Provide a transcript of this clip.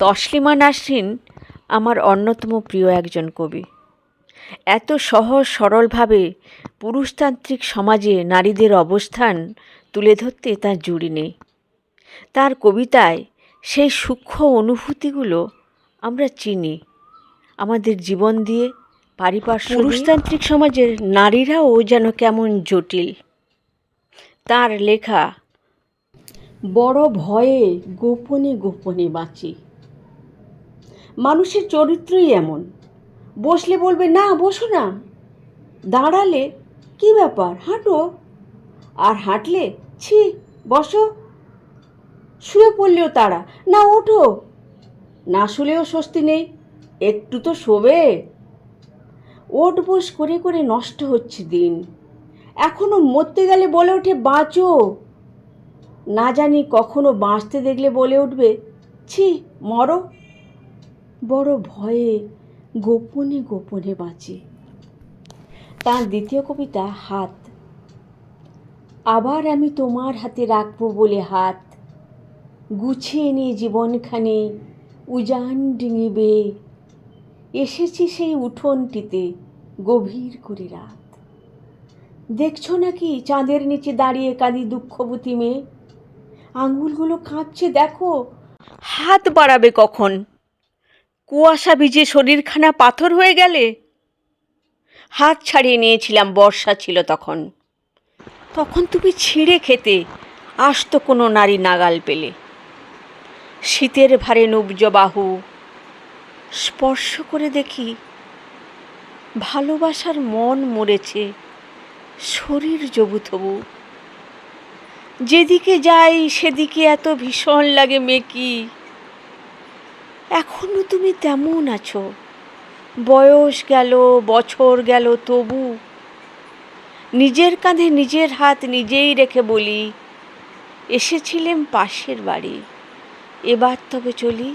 তসলিমা নাসরিন আমার অন্যতম প্রিয় একজন কবি। এত সহজ সরলভাবে পুরুষতান্ত্রিক সমাজে নারীদের অবস্থান তুলে ধরতে তার জুড়ি নেই। তার কবিতায় সেই সূক্ষ্ম অনুভূতিগুলো আমরা চিনি। আমাদের জীবন দিয়ে পারিপার্শ্ব পুরুষতান্ত্রিক সমাজের নারীরাও যেন কেমন জটিল। তার লেখা, বড় ভয়ে গোপনে গোপনে বাঁচি। মানুষের চরিত্রই এমন। বসলে বলবে, না, বসো না। দাঁড়ালে কি ব্যাপার, হাঁটো। আর হাঁটলে, ছি, বসো। শুয়ে পড়লেও তারা, না, ওঠো। না শুলেও স্বস্তি নেই, একটু তো শোবে। ওট বস করে করে নষ্ট হচ্ছে দিন। এখনও মরতে গেলে বলে ওঠে, বাঁচো। না জানি কখনো বাঁচতে দেখলে বলে উঠবে, ছি, মরো। বড় ভয়ে গোপনে গোপনে বাঁচে। তার দ্বিতীয় কবিতা, হাত। আবার আমি তোমার হাতে রাখব বলে হাত। গুছিয়ে নিয়ে জীবনখানে, উজান ডিঙিবে। এসেছি সেই উঠোনটিতে গভীর করে রাত। দেখছ নাকি চাঁদের নিচে দাঁড়িয়ে কাঁদি দুঃখবতী মেয়ে? আঙুলগুলো কাঁপছে, দেখো। হাত বাড়াবে কখন? কুয়াশা ভিজে শরীরখানা পাথর হয়ে গেলে? হাত ছাড়িয়ে নিয়েছিলাম, বর্ষা ছিল তখন। তখন তুমি ছিঁড়ে খেতে আসতো কোনো নারী নাগাল পেলে। শীতের ভারে নুব্জ বাহু, স্পর্শ করে দেখি ভালোবাসার মন মরেছে শরীর জবু তবু যেদিকে যাই সেদিকে এত ভীষণ লাগে মেকি। এখনও তুমি তেমন আছো। বয়স গেল, বছর গেল, তবু। নিজের কাঁধে নিজের হাত নিজেই রেখে বলি, এসেছিলেম পাশের বাড়ি, এবার তবে চলি